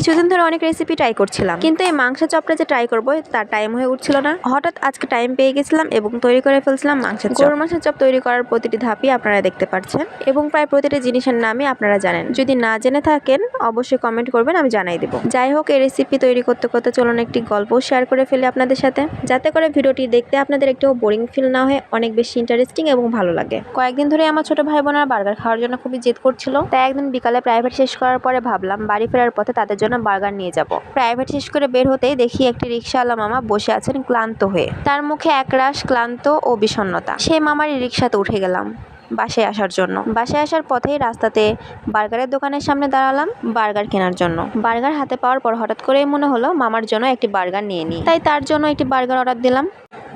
কিছুদিন ধরে অনেক রেসিপি ট্রাই করছিলাম। কিন্তু এই মাংস চপটা যে ট্রাই করব, তার টাইম হয়ে উঠছিল না। হঠাৎ আজকে টাইম পেয়ে গেছিলাম এবং তৈরি করে ফেলছিলাম চপ। গরুর মাংসের চপ তৈরি করার প্রতিটি ধাপই আপনারা দেখতে পাচ্ছেন এবং প্রায় প্রতিটি জিনিসের নামই আপনারা জানেন। যদি না জেনে থাকেন, অবশ্যই কমেন্ট করবেন, আমি জানাই দেবো। যাই হোক, এই রেসিপি তৈরি করতে করতে চলুন একটি গল্প শেয়ার করে ফেলি আপনাদের সাথে। যাতে করে ভিডিওটি দেখতে আপনাদের একটু বোরিং ফিল না হয়ে, অনেক বেশি ইন্টারেস্টিং এবং ভালো লাগে। কয়েকদিন ধরে আমার ছোট ভাই বোনেরা বার্গার খাওয়ার জন্য খুবই জেদ করছিল। তাই একদিন বিকালে প্রাইভেট শেষ করার পরে ভাবলাম, বাড়ি ফেরার পথে তাদের জন্য বার্গার নিয়ে যাব। প্রাইভেট শেষ করে বের হতেই দেখি একটি রিক্সাওয়ালা মামা বসে আছেন ক্লান্ত হয়ে। তার মুখে একরাশ ক্লান্ত ও বিষণ্ণতা। সে মামারই রিক্সাতে উঠে গেলাম। বাসায় আসার জন্য। বাসায় আসার পথেই রাস্তাতে বার্গারের দোকানের সামনে দাঁড়ালাম, বার্গার কেনার জন্য। বার্গার হাতে পাওয়ার পর হঠাৎ করেই মনে হলো মামার জন্য একটি বার্গার নিয়ে নিই। তাই তার জন্য একটি বার্গার অর্ডার দিলাম।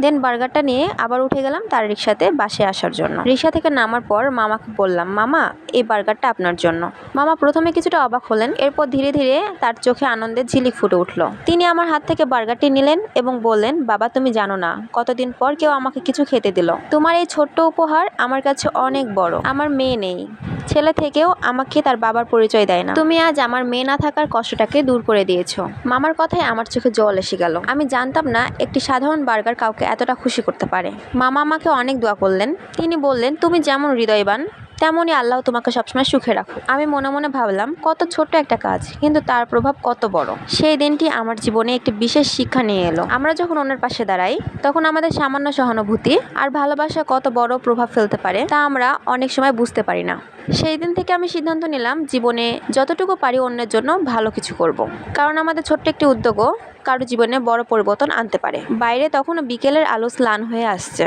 দেন বার্গারটা নিয়ে আবার উঠে গেলাম তার রিক্সাতে বাসে আসার জন্য। রিক্সা থেকে নামার পর মামাকে বললাম, মামা, এই বার্গারটা আপনার জন্য। মামা প্রথমে কিছুটা অবাক হলেন, এরপর ধীরে ধীরে তার চোখে আনন্দের ঝিলিক ফুটে উঠল। তিনি আমার হাত থেকে বার্গারটি নিলেন এবং বললেন, বাবা, তুমি জানো না, কতদিন পর কেউ আমাকে কিছু খেতে দিল। তোমার এই ছোট্ট উপহার আমার কাছে অনেক বড়। আমার মেয়ে নেই। ছেলে থেকেও আমাকে তার বাবার পরিচয় দেয় না। তুমি আজ আমার মেয়ে না থাকার কষ্টটাকে দূর করে দিয়েছ। মামার কথায় আমার চোখে জল এসে গেল। আমি জানতাম না একটি সাধারণ বার্গার কাউকে এতটা খুশি করতে পারে। মামা আমাকে অনেক দোয়া করলেন। তিনি বললেন, তুমি যেমন হৃদয়বান তেমনই আল্লাহ তোমাকে সবসময় সুখে রাখো আমি মনে মনে ভাবলাম, কত ছোট্ট একটা কাজ, কিন্তু তার প্রভাব কত বড়। সেই দিনটি আমার জীবনে একটি বিশেষ শিক্ষা নিয়ে এলো। আমরা যখন অন্যের পাশে দাঁড়াই, তখন আমাদের সামান্য সহানুভূতি আর ভালোবাসা কত বড় প্রভাব ফেলতে পারে, তা আমরা অনেক সময় বুঝতে পারি না। সেই দিন থেকে আমি সিদ্ধান্ত নিলাম, জীবনে যতটুকু পারি অন্যের জন্য ভালো কিছু করব। কারণ আমাদের ছোট্ট একটি উদ্যোগও কারও জীবনে বড় পরিবর্তন আনতে পারে। বাইরে তখনও বিকেলের আলো স্লান হয়ে আসছে।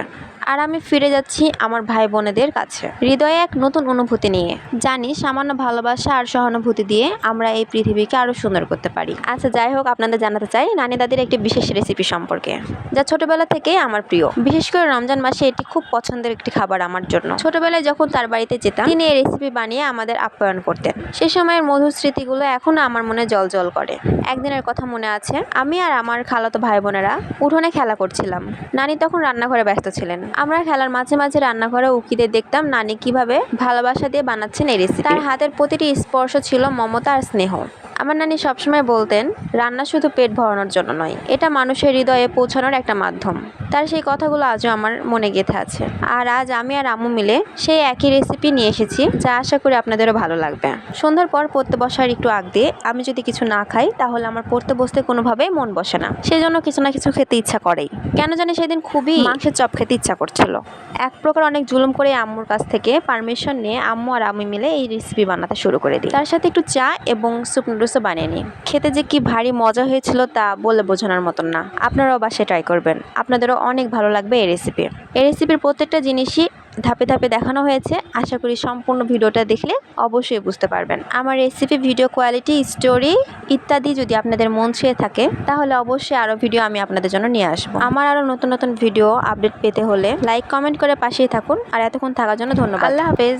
আর আমি ফিরে যাচ্ছি আমার ভাই বোনেদের কাছে। হৃদয়ে এক নতুন অনুভূতি নিয়ে। জানি সামান্য ভালোবাসা আর সহানুভূতি দিয়ে আমরা এই পৃথিবীকে আরও সুন্দর করতে পারি। আচ্ছা যাই হোক, আপনাদের জানাতে চাই নানি দাদির একটি বিশেষ রেসিপি সম্পর্কে, যা ছোটবেলা থেকেই আমার প্রিয়। বিশেষ করে রমজান মাসে এটি খুব পছন্দের একটি খাবার আমার জন্য। ছোটবেলায় যখন তার বাড়িতে যেতাম, তিনি এই রেসিপি বানিয়ে আমাদের আপ্যায়ন করতেন। সে সময়ের মধুর স্মৃতিগুলো এখনও আমার মনে জল জল করে। একদিনের কথা মনে আছে, আমি আর আমার খালাতো ভাই বোনেরা উঠোনে খেলা করছিলাম। নানি তখন রান্নাঘরে ব্যস্ত ছিলেন। আমরা খেলার মাঝে মাঝে রান্নাঘরে উকিদের দেখতাম নানি কীভাবে ভালোবাসা দিয়ে বানাচ্ছেন এই রেসিপি তার হাতের প্রতিটি স্পর্শ ছিল মমতা আর স্নেহ। আমার নানি সবসময় বলতেন, রান্না শুধু পেট ভরানোর জন্য নয়, এটা মানুষের হৃদয়ে পৌঁছানোর একটা মাধ্যম। তার সেই কথাগুলো আজও আমার মনে গেঁথে আছে। আর আজ আমি আর আম্মু মিলে সেই একই রেসিপি নিয়ে এসেছি, যা আশা করি আপনাদেরও ভালো লাগবে। সন্ধ্যার পর পড়তে বসার একটু আগ দিয়ে আমি যদি কিছু না খাই, তাহলে আমার পড়তে বসতে কোনোভাবেই মন বসে না। সেজন্য কিছু না কিছু খেতে ইচ্ছা করেই। কেন জানি সেদিন খুবই মাংসের চপ খেতে ইচ্ছা করছিল। এক প্রকার অনেক জুলুম করে আম্মুর কাছ থেকে পারমিশন নিয়ে আম্মু আর আমি মিলে এই রেসিপি বানাতে শুরু করে দিই। তার সাথে একটু চা এবং স্যুপ নুডলসও বানিয়ে নিই খেতে যে কি ভারী মজা হয়েছিল তা বলে বোঝানোর মতন না। আপনারাও বাসায় ট্রাই করবেন। আপনাদেরও অনেক ভালো লাগবে এই রেসিপি এই রেসিপির প্রত্যেকটা জিনিসই ধাপে ধাপে দেখানো হয়েছে। আশা করি সম্পূর্ণ ভিডিওটা দেখলে অবশ্যই বুঝতে পারবেন। আমার রেসিপি ভিডিও কোয়ালিটি স্টোরি ইত্যাদি যদি আপনাদের মন ছুঁয়ে থাকে, তাহলে অবশ্যই আরও ভিডিও আমি আপনাদের জন্য নিয়ে আসব। আমার আরও নতুন নতুন ভিডিও আপডেট পেতে হলে লাইক কমেন্ট করে পাশেই থাকুন। আর এতক্ষণ থাকার জন্য ধন্যবাদ। আল্লাহ হাফেজ।